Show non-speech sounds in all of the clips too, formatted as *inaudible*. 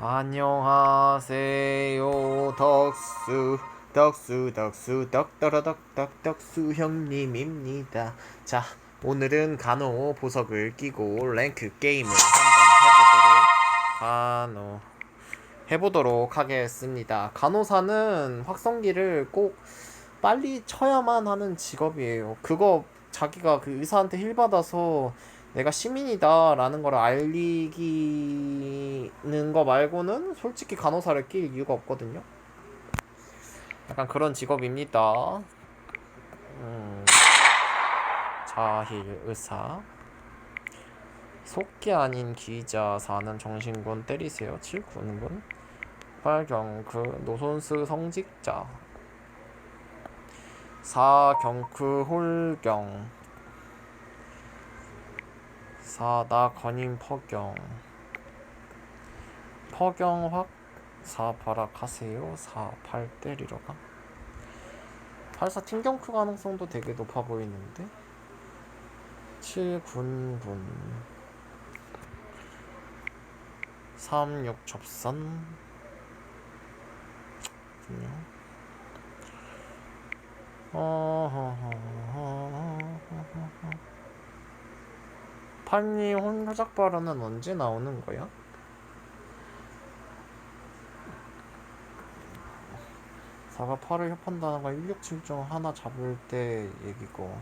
안녕하세요. 덕수 덕수 덕수 덕더러덕덕 덕수 형님입니다. 자 오늘은 간호 보석을 끼고 랭크 게임을 한번 해보도록 간호 해보도록 하겠습니다. 간호사는 확성기를 꼭 빨리 쳐야만 하는 직업이에요. 그거 자기가 그 의사한테 힐 받아서 내가 시민이다라는 걸 알리기는 거 말고는 솔직히 간호사를 낄 이유가 없거든요. 약간 그런 직업입니다. 음, 자힐 의사. 속기 아닌 기자 사는 정신군 때리세요. 7군군. 팔경크 노손스 성직자. 사경크 홀경 사나 건임 퍼경. 퍼경확 사바락하세요. 사팔 때리러가. 팔사 팀경크 가능성도 되게 높아 보이는데? 7군군. 36 접선. 어허허허허허허 판니 혼조작 발언은 언제 나오는 거야? 사가 8을 협한다는 건167중 하나 잡을 때 얘기고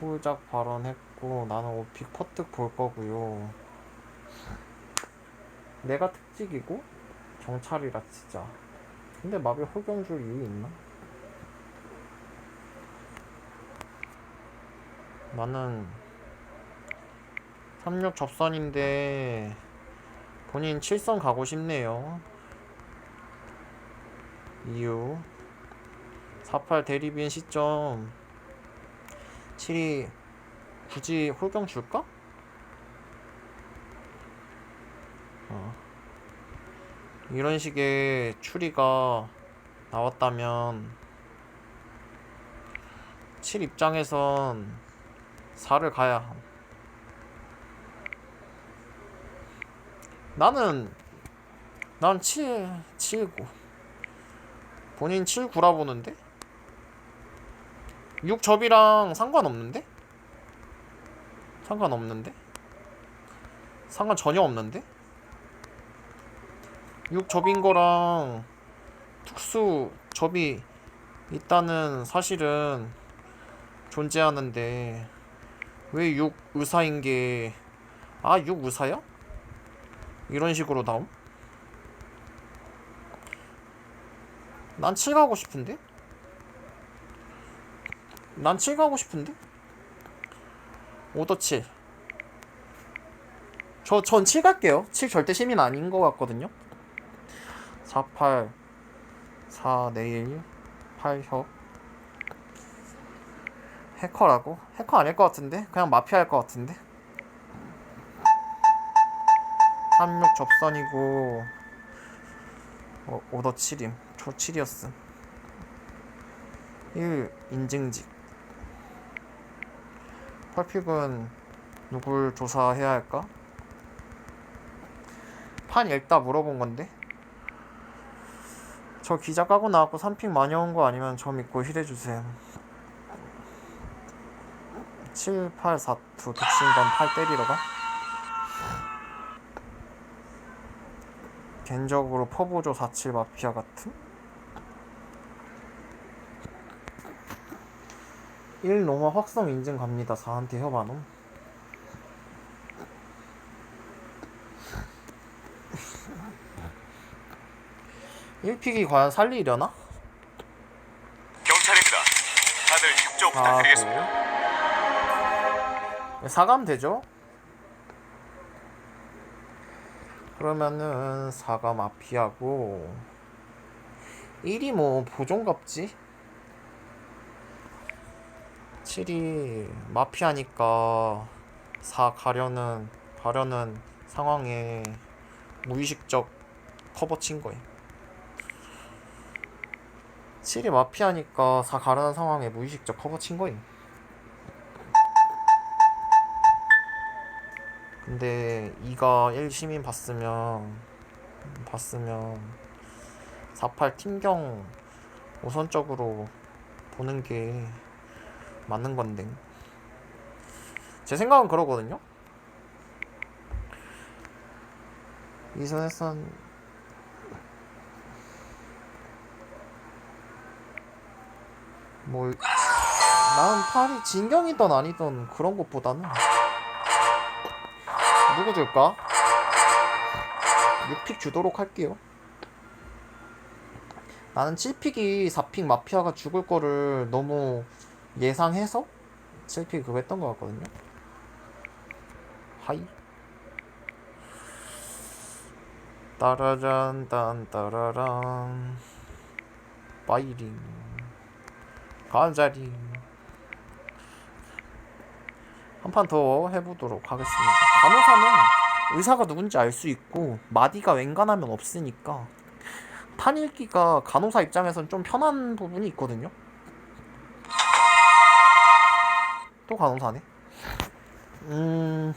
홀작 발언했고 나는 오픽 퍼뜩 볼 거고요 내가 특직이고 경찰이라 치자 근데 마비 홀경 줄 이유 있나? 나는 36 접선인데 본인 7선 가고 싶네요. 이유 48 대리비엔 시점 7이 굳이 홀경 줄까? 어. 이런 식의 추리가 나왔다면 7 입장에선 4를 가야 나는 난 7, 7, 9 본인 7, 9라 보는데? 6 접이랑 상관없는데? 상관없는데? 상관 전혀 없는데? 6 접인 거랑 특수 접이 있다는 사실은 존재하는데 왜 6 의사인 게 아, 6 의사야? 이런 식으로 나옴? 난 7 가고 싶은데? 난 7 가고 싶은데? 오더 7 저, 전 7 갈게요 7 절대 시민 아닌 것 같거든요 4, 8 4, 내일 8협 해커라고? 해커 아닐 것 같은데? 그냥 마피아일 것 같은데? 36 접선이고 어, 오더 7임. 초 7이었음. 1 인증직. 펄픽은 누굴 조사해야 할까? 판 읽다 물어본 건데? 저 기자 까고 나왔고 3픽 많이 온 거 아니면 저 믿고 힐해주세요 7, 8, 4, 2 독신건 8 때리러 가? 개인적으로 퍼보조 47 마피아 같은? 1 노마 확성 인증 갑니다 4한테 협안옴 일픽이 과연 살리려나? 경찰입니다. 다들 협조 부탁드리겠습니다. 고 사감 되죠? 그러면은 사감 마피아고 1이 뭐 보존갑지? 7이 마피아니까 4 가려는 가려는 상황에 무의식적 커버 친 거예요. 7이 마피아니까 4 가려는 상황에 무의식적 커버 친 거임. 근데 2가 1 시민 봤으면 봤으면 48 팀경 우선적으로 보는 게 맞는 건데 제 생각은 그러거든요. 이선에선 뭐 나는 팔이 진경이든 아니든 그런 것보다는 누구 줄까? 6픽 주도록 할게요. 나는 7픽이 4픽 마피아가 죽을 거를 너무 예상해서 7픽 그거 했던 것 같거든요. 하이. 따라란 딴 따라란 바이링 간자리 한 판 더 해보도록 하겠습니다. 간호사는 의사가 누군지 알 수 있고 마디가 웬간하면 없으니까 판 읽기가 간호사 입장에선 좀 편한 부분이 있거든요. 또 간호사네. 음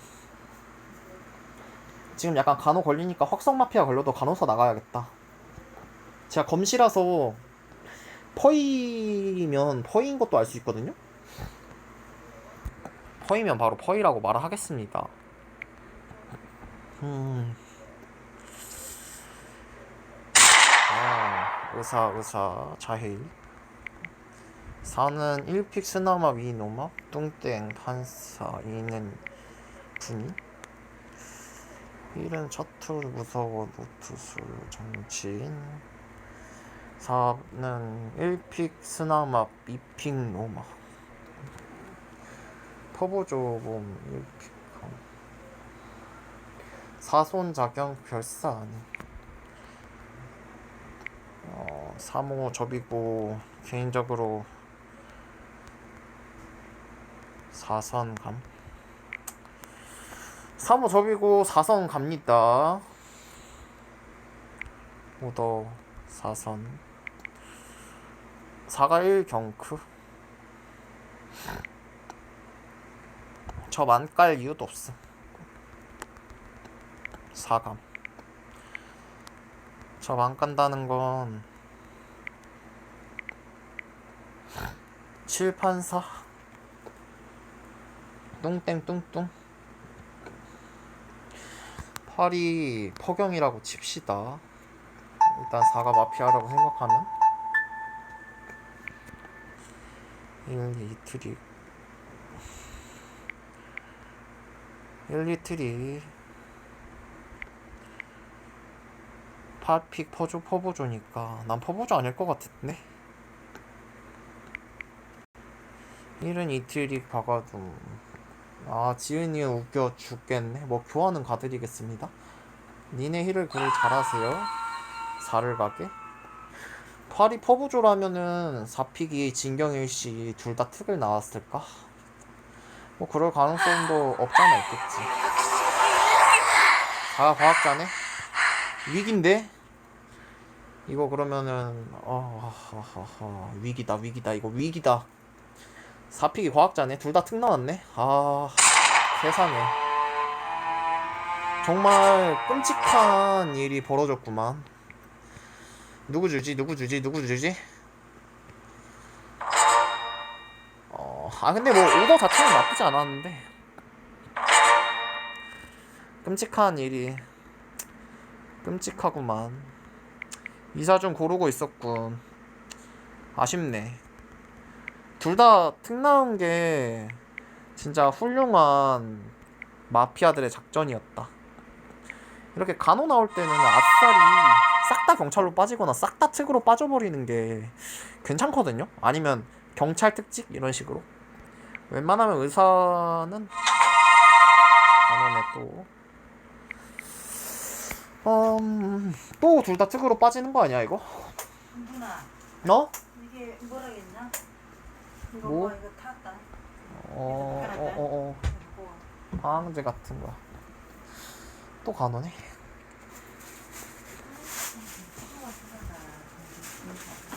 지금 약간 간호 걸리니까 확성 마피아 걸려도 간호사 나가야겠다. 제가 검시라서 퍼이면 퍼이인 것도 알 수 있거든요. 퍼이면 바로 퍼이라고 말을 하겠습니다. 음. 아, 의사, 의사, 자해일. 4는 1픽 스나마 위노마, 뚱땡, 판사, 2는 분이. 1은 셔틀, 무서워, 노투술, 정치인. 4는 1픽 스나마, 2픽 노마. 터보 조범 1픽. 사손 작용 별사 아니. 어, 3호 접이고 개인적으로 4선 감. 3호 접이고 4선 갑니다. 오더 4선. 4가 1 경크. 저 만깔 이유도 없어 사감. 저 만깐다는 건 칠판사 뚱땡뚱뚱 팔이 포경이라고 칩시다. 일단 사가 마피아라고 생각하면 1, 2, 3, 1, 2트리 파픽 퍼조 퍼보조니까 난 퍼보조 아닐 것 같은데? 1은 이틀릭 박아둠. 아 지은이 웃겨 죽겠네. 뭐 교환은 가드리겠습니다. 니네 힐을 그리 잘하세요. 4를 가게? 8이 퍼보조라면은 4픽이 진경일씨 둘 다 특을 나왔을까 뭐 그럴 가능성도 없잖아 있겠지. 4가 과학자네? 위기인데? 이거 그러면은 어, 어, 어, 어, 위기다 위기다 이거 위기다. 사픽이 과학자네? 둘 다 특 나왔네? 아 세상에. 정말 끔찍한 일이 벌어졌구만. 누구 주지? 누구 주지? 누구 주지 아 근데 뭐 오더 자체는 나쁘지 않았는데. 끔찍한 일이. 끔찍하구만. 이사 좀 고르고 있었군. 아쉽네. 둘 다 특 나온 게 진짜 훌륭한 마피아들의 작전이었다. 이렇게 간호 나올 때는 아싸리 싹 다 경찰로 빠지거나 싹 다 특으로 빠져버리는 게 괜찮거든요? 아니면 경찰 특집? 이런 식으로 웬만하면 의사는 간호네 또 음, 또 둘 다 특으로 빠지는 거 아니야 이거? 누나 너? 이게 뭐라겠나? 이거 뭐? 뭐 이거 탔다. 어, 어, 어, 뭐. 어, 방황제 같은 거야. 또 간호네.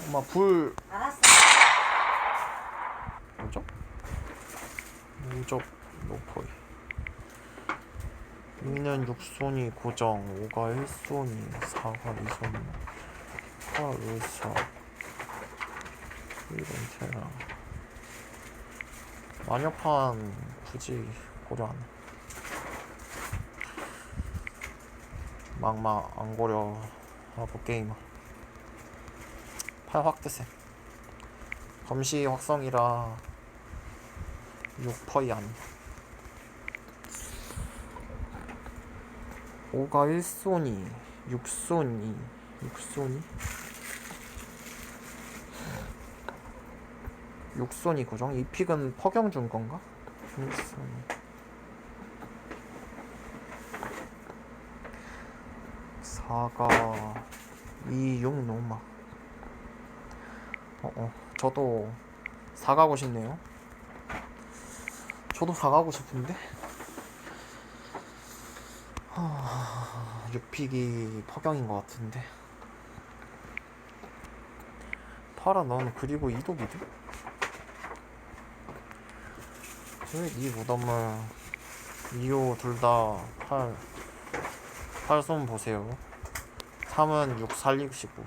엄마 불 알았어. 뭐죠? 무적 노포이. 2는 6손이 고정 5가 1손이 4가 2손이 8 의사. 1은 테랑 마녀판 굳이 고려 안해. 막막 안 고려 하고 게임을. 8 확대세. 검시 확성이라 6퍼이 안 5가 1손이 6손이 6손이? 6손이 고정? 이 픽은 퍼경 준 건가? 1손이. 4가 2, 6 노막. 어어. 저도 4 가고 싶네요 저도 4 가고 싶은데? 6픽이 퍼경인 것 같은데. 파라 넌 그리고 이독이드? 왜이 무덤을 2호 둘다 8, 8손 보세요. 3은 6 살리시고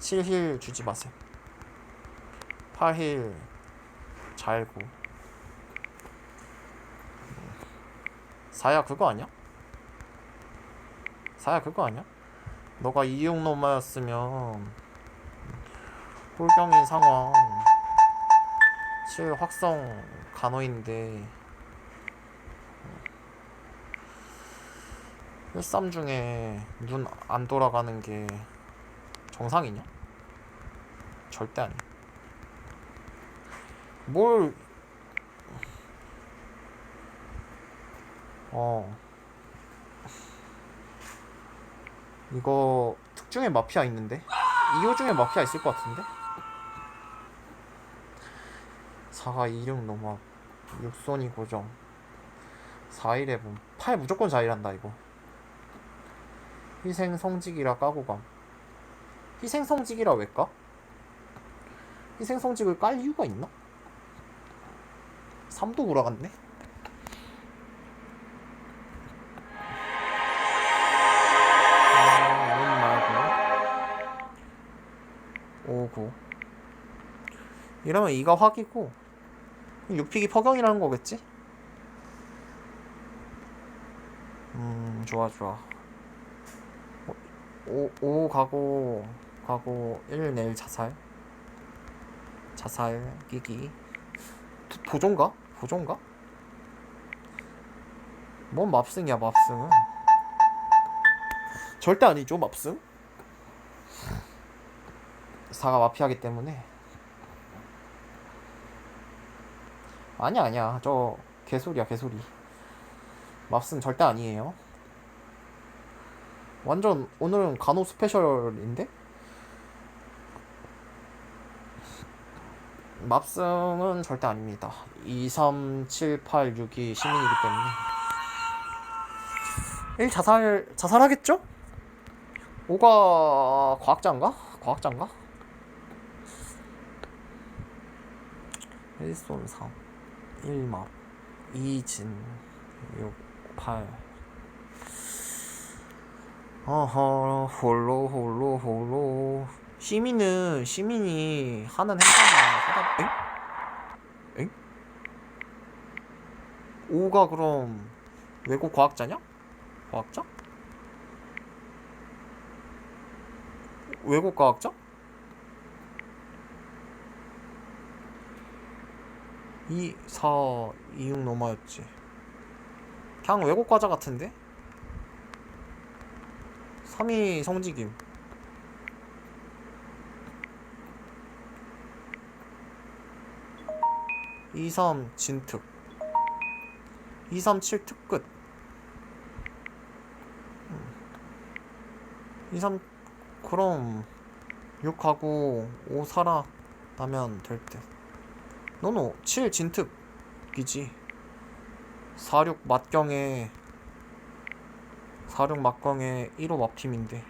7힐 주지 마세요. 8힐 잘고 4야 그거 아니야? 4야 그거 아니야? 너가 이육노마였으면 홀경인 상황 7 확성 간호인데 13 중에 눈 안 돌아가는 게 정상이냐? 절대 아니야. 뭘 어. 이거 특중에 마피아 있는데? 2호 중에 마피아 있을 것 같은데? 4가 26 넘어 6손이 고정 4일에 봄. 8 무조건 4일 한다 이거 희생 성직이라 까고 감 희생 성직이라 왜 까? 희생 성직을 깔 이유가 있나? 3도 돌아갔네? 5, 9 이러면 2가 확이고 6픽이 퍼경이라는 거겠지? 음 좋아 좋아 5, 5 가고 가고 1 내일 자살 자살 끼기 도- 보존가? 보존가? 뭔 맙승이야 맙승은 절대 아니죠 맙승 4가 마피하기 때문에 아니야 아니야 저 개소리야 개소리 맙승 절대 아니에요 완전 오늘은 간호 스페셜인데? 맙승은 절대 아닙니다. 2, 3, 7, 8, 6이 시민이기 때문에 1 자살 자살하겠죠? 5가 과학자인가? 과학자인가? 1손 3 1맙 2진 6 8 어허 홀로 홀로 홀로 시민은 시민이 하는 행동만 하다 엥? 엥? 5가 그럼 외국 과학자냐? 과학자? 외국 과학자? 2, 4, 2, 6 넘어였지. 그냥 외국 과자 같은데? 3위 성직임 2, 3 진특. 2, 3, 7 특끝 2, 3 그럼 6하고 5 살아 나면 될듯 너는 7 진특이지 4, 6 맞경에 4, 6 맞경에 1호 맙팀인데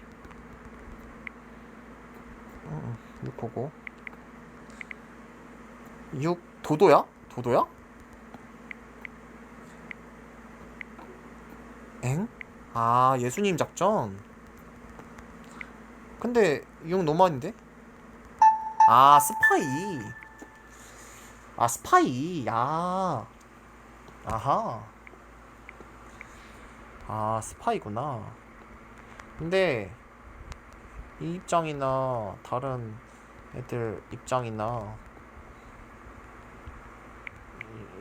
응, 6호고 6 도도야? 도도야? 아 예수님 작전 근데 이용 노만인데? 아 스파이 아 스파이. 아 아하. 아 스파이구나. 근데 이 입장이나 다른 애들 입장이나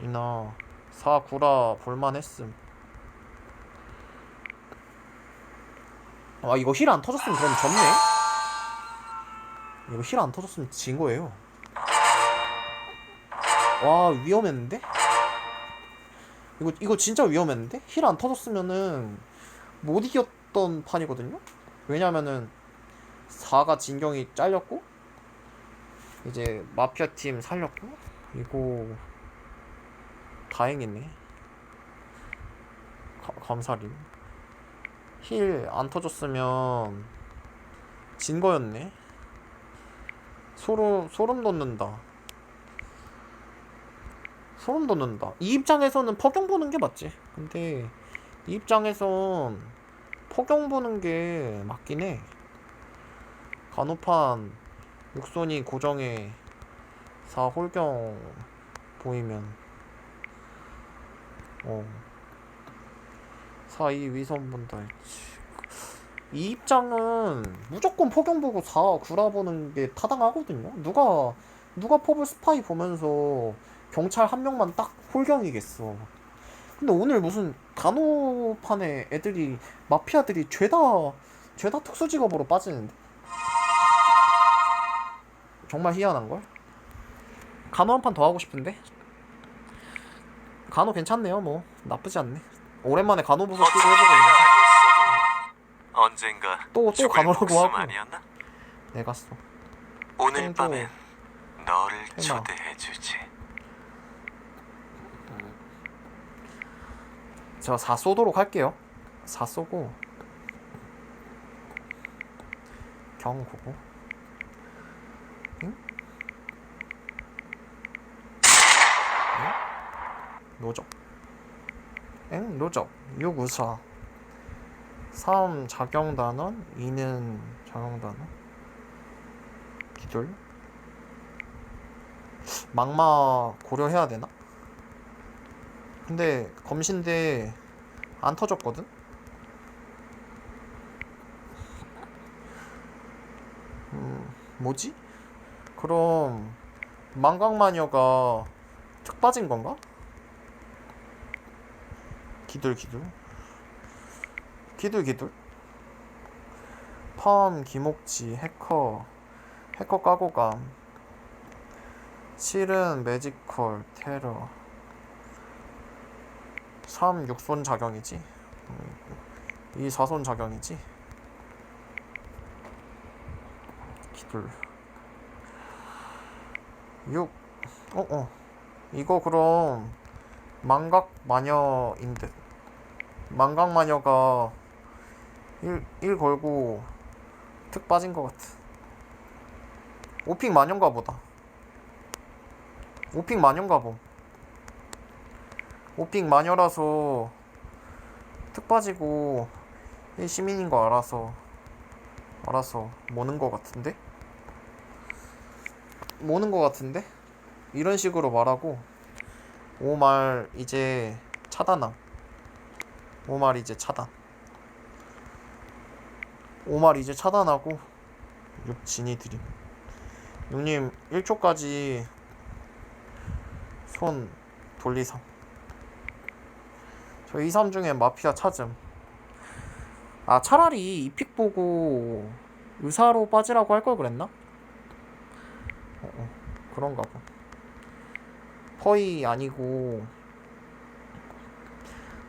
이- 이나 사구라 볼만했음. 아 이거 힐 안 터졌으면 그럼 졌네. 이거 힐 안 터졌으면 진 거예요 와 위험했는데? 이거 이거 진짜 위험했는데? 힐 안 터졌으면은 못 이겼던 판이거든요? 왜냐면은 4가 진경이 잘렸고 이제 마피아 팀 살렸고 이거 다행이네 가, 감사림 힐 안 터졌으면 진 거였네 소름 소름 돋는다 소름 돋는다. 이 입장에서는 폭경 보는 게 맞지. 근데 이 입장에선 폭경 보는 게 맞긴 해. 간호판 육손이 고정에 4홀경 보이면. 어. 4이 위선 본다 했지. 이 입장은 무조건 폭경 보고 4 구라 보는 게 타당하거든요. 누가 누가 퍼블 스파이 보면서 경찰 한 명만 딱 홀경이겠어 근데 오늘 무슨 간호판에 애들이 마피아들이 죄다 죄다 특수 직업으로 빠지는데 정말 희한한 걸? 간호 한 판 더 하고 싶은데? 간호 괜찮네요 뭐 나쁘지 않네 오랜만에 간호 보석 끼고 해보고 있네 언젠가 또, 또 죽을 간호라고 하고 아니었나? 내가 써 오늘 또 밤엔 너를 해봐. 초대해 주지. 제가 4 쏘도록 할게요 4 쏘고 경 보고 응? 응? 노적 응? 노적 6 우사 3 작용단원 2는 작용단원 기돌 막마 고려해야 되나? 근데 검신데 안 터졌거든? 음, 뭐지? 그럼 망각마녀가 특 빠진 건가? 기둘 기둘 기둘 기둘 펌 김옥지 해커 해커 까고감 실은 매지컬 테러 3 6손 작용이지. 음, 이 4손 작용이지. 기둘. 6 어어. 이거 그럼 망각 마녀인 듯. 망각 마녀가 1, 1 걸고 특 빠진 것 같아. 오픽 마녀인가 보다. 오픽 마녀인가 봄 오픽 마녀라서 특 빠지고 이 시민인 거 알아서 알아서 모는 거 같은데? 모는 거 같은데? 이런 식으로 말하고 오말 이제 차단함. 오말 이제 차단. 오말 이제 차단하고 6 진이 드림. 6님 1초까지 손 돌리삼 저 2, 3 중에 마피아 찾음. 아 차라리 이 픽 보고 의사로 빠지라고 할 걸 그랬나? 어, 어, 그런가 봐. 퍼이 아니고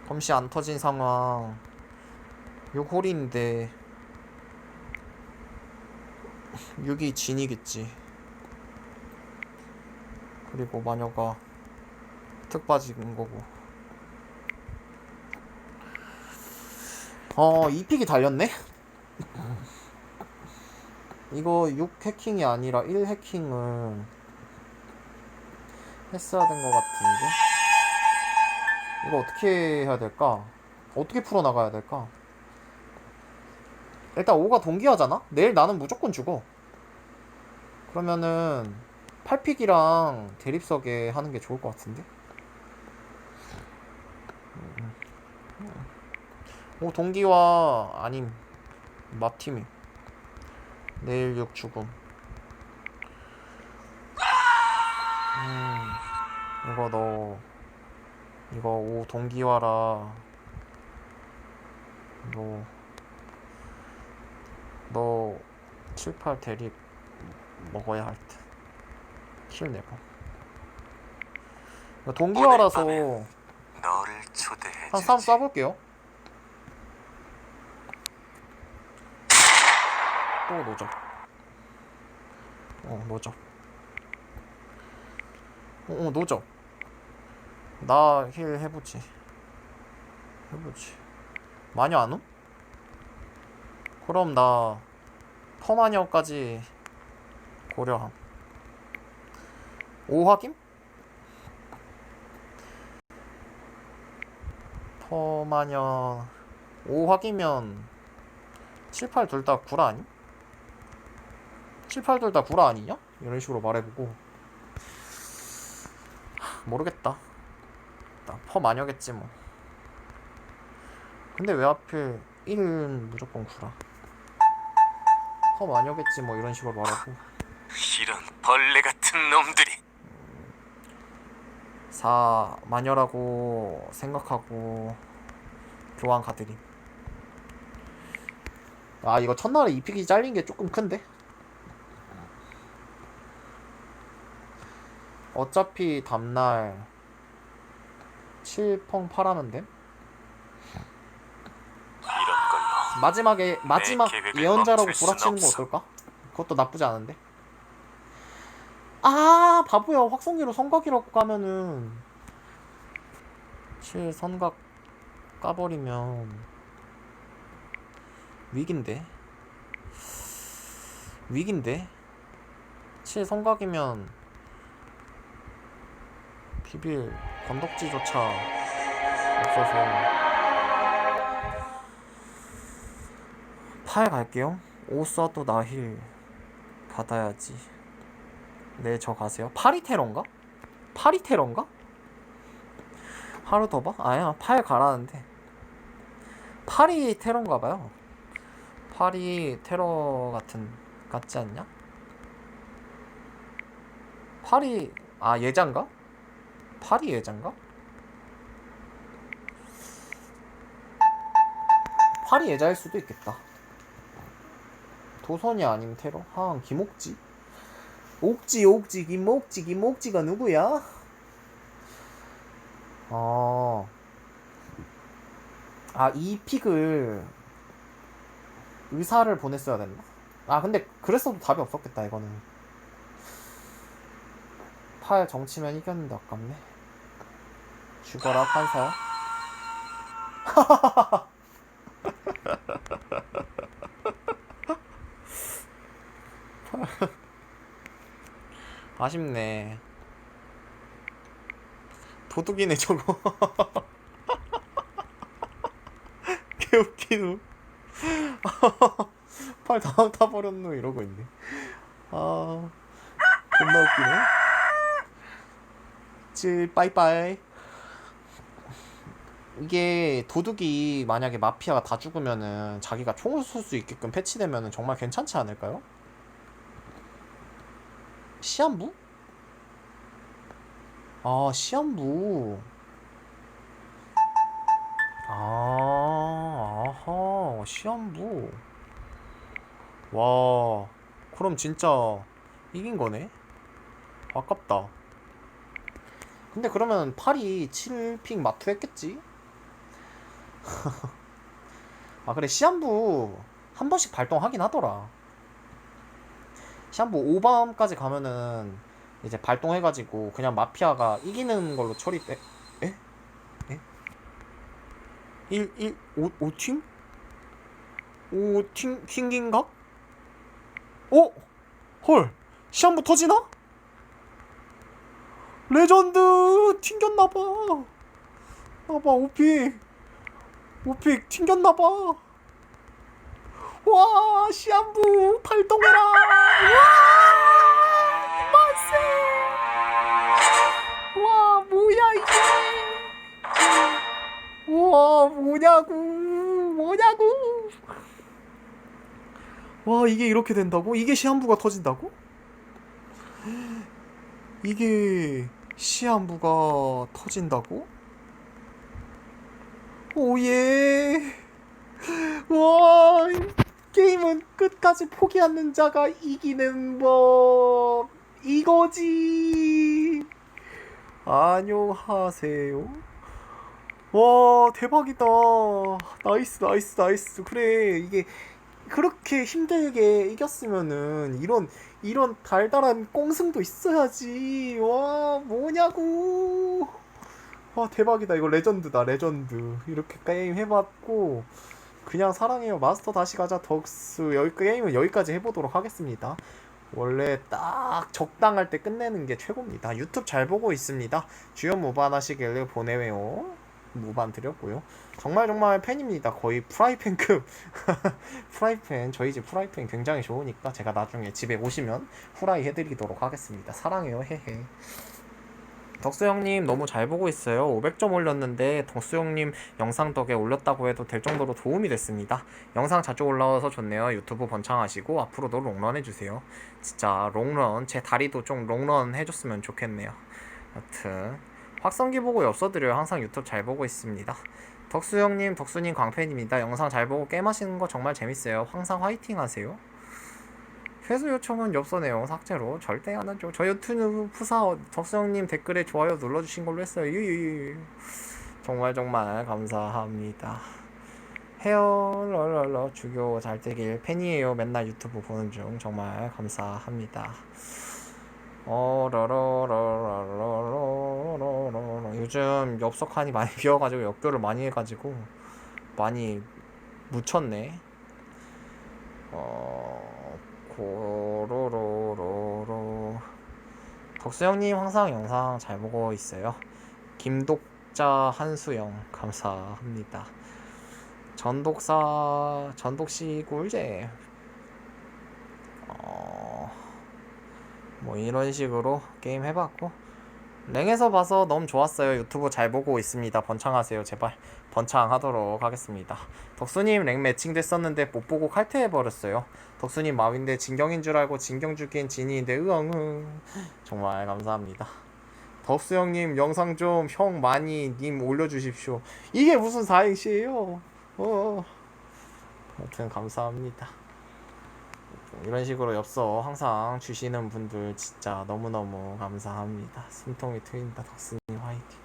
검시 안 터진 상황. 6홀인데 6이 진이겠지. 그리고 마녀가 특 빠진 거고 어, 이 픽이 달렸네? 이거 6 해킹이 아니라 1 해킹을 했어야 된 것 같은데? 이거 어떻게 해야 될까? 어떻게 풀어나가야 될까? 일단 5가 동기화잖아? 내일 나는 무조건 죽어. 그러면은 8픽이랑 대립석에 하는 게 좋을 것 같은데? 5 동기화 아님 마팀이 내일 6 죽음. 음 이거 너 이거 5 동기화라 너너 7, 8 대립 먹어야 할 듯. 킬 내고. 동기화라서 오늘 너를 초대해 한3 주지. 쏴볼게요. 또 노적. 어, 노적. 어, 어, 노적. 나힐 해보지. 해보지. 마녀 안 옴? 그럼 나 퍼마녀까지 고려함. 오 확인? 퍼마녀 5 확이면 7, 8 둘 다 구라 아니? 7, 8둘다 구라 아니냐? 이런 식으로 말해보고. 하, 모르겠다. 나 퍼 마녀겠지 뭐. 근데 왜 하필 1은 무조건 구라? 퍼 마녀겠지 뭐 이런 식으로 말하고. 이런 벌레 같은 놈들이. 4 마녀라고 생각하고 교환 가드림. 아 이거 첫날에 2픽이 잘린 게 조금 큰데 어차피 다음날 7펑 팔하면 돼 이런 걸로. 마지막에 마지막 계획을 예언자라고 멈출 순 구라치는 거 없어. 어떨까? 그것도 나쁘지 않은데? 아 바보야. 확성기로 성각이라고 까면은 7 선각 까버리면 위긴데? 위긴데? 7 성각이면 비빌 건덕지조차 없어서 8 갈게요 5 써도 나힐 받아야지 네 저 가세요 8이 테러인가? 8이 테러인가? 하루 더 봐? 아야 8 가라는데 8이 테러인가 봐요 8이 테러 같은 같지 않냐? 8이 아 예장가? 8이 예장가? 8이 예자일 수도 있겠다 도선이 아니면 테러? 한 김옥지? 옥지 옥지 김옥지 김옥지가 누구야? 어. 아, 이 픽을 의사를 보냈어야 됐나? 아, 근데 그랬어도 답이 없었겠다, 이거는. 팔 정치면 이겼는데 아깝네. 죽어라, 판사야. *laughs* 아쉽네. 도둑이네 저거. 개웃기누. 팔다 타버렸노 이러고 있네. 아 존나 웃기네. 질 빠이빠이. 이게 도둑이 만약에 마피아가 다 죽으면은 자기가 총을 쏠 수 있게끔 패치되면은 정말 괜찮지 않을까요? 시한부? 아, 시한부. 아, 아하, 시한부. 와, 그럼 진짜 이긴 거네? 아깝다. 근데 그러면 팔이 7픽 마투 했겠지? *laughs* 아, 그래, 시한부 한 번씩 발동하긴 하더라. 시한부 5밤까지 가면은 이제 발동해가지고 그냥 마피아가 이기는 걸로 처리 에? 에? 에? 1, 1, 5, 5팀? 5팀, 킹긴가? 어? 헐! 시한부 터지나? 레전드! 튕겼나봐! 아봐, 오픽! 오픽 튕겼나봐! 와 시한부 발동해라 와 만세 와 뭐야 이게 와 뭐냐고 뭐냐고 와 이게 이렇게 된다고? 이게 시한부가 터진다고? 이게 시한부가 터진다고? 오예. 와 게임은 끝까지 포기 않는 자가 이기는 법. 이거지. 안녕하세요. 와 대박이다. 나이스 나이스 나이스. 그래 이게 그렇게 힘들게 이겼으면은 이런 이런 달달한 꽁승도 있어야지. 와 뭐냐고. 와 대박이다. 이거 레전드다 레전드. 이렇게 게임 해봤고 그냥 사랑해요. 마스터 다시 가자. 덕스 여기 게임은 여기까지 해보도록 하겠습니다. 원래 딱 적당할 때 끝내는 게 최고입니다. 유튜브 잘 보고 있습니다. 주연 모반 하시길래 보내요 모반 드렸고요 정말 정말 팬입니다 거의 프라이팬급 *laughs* 프라이팬 저희 집 프라이팬 굉장히 좋으니까 제가 나중에 집에 오시면 후라이 해드리도록 하겠습니다 사랑해요 헤헤 덕수 형님 너무 잘 보고 있어요. 500점 올렸는데 덕수 형님 영상 덕에 올렸다고 해도 될 정도로 도움이 됐습니다. 영상 자주 올라와서 좋네요. 유튜브 번창하시고 앞으로도 롱런 해주세요. 진짜 롱런 제 다리도 좀 롱런 해줬으면 좋겠네요. 여튼 확성기 보고 엽서드려요. 항상 유튜브 잘 보고 있습니다. 덕수 형님, 덕수님 광팬입니다. 영상 잘 보고 게임 하시는 거 정말 재밌어요. 항상 화이팅 하세요. 회수 요청은 엽서 내용 삭제로 절대 안 하죠. 저 유튜브 푸사 덕수 형님 댓글에 좋아요 눌러주신 걸로 했어요. 유유유. 정말 정말 감사합니다. 헤어 럴럴러 주교 잘 되길 팬이에요. 맨날 유튜브 보는 중 정말 감사합니다. 어 러러러러러러러러 요즘 엽석한이 많이 비어가지고 역교를 많이 해가지고 많이 묻혔네. 어 고로로로로 덕수 형님 항상 영상 잘 보고 있어요. 김독자 한수영 감사합니다. 전독사 전독씨 꿀제 어, 뭐 이런 식으로 게임 해봤고 랭에서 봐서 너무 좋았어요. 유튜브 잘 보고 있습니다. 번창하세요. 제발 번창하도록 하겠습니다. 덕수님 랭 매칭 됐었는데 못 보고 칼퇴해버렸어요. 덕수님 마윈데 진경인 줄 알고 진경 죽긴 진이인데 으엉응 정말 감사합니다. 덕수 형님 영상 좀 형 많이 님 올려주십시오. 이게 무슨 사행시예요? 어. 아무튼 감사합니다. 이런 식으로 엽서 항상 주시는 분들 진짜 너무너무 감사합니다. 숨통이 트인다 덕수님 화이팅.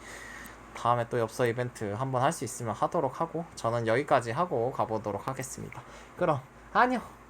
다음에 또 엽서 이벤트 한번 할 수 있으면 하도록 하고 저는 여기까지 하고 가보도록 하겠습니다. 그럼 안녕.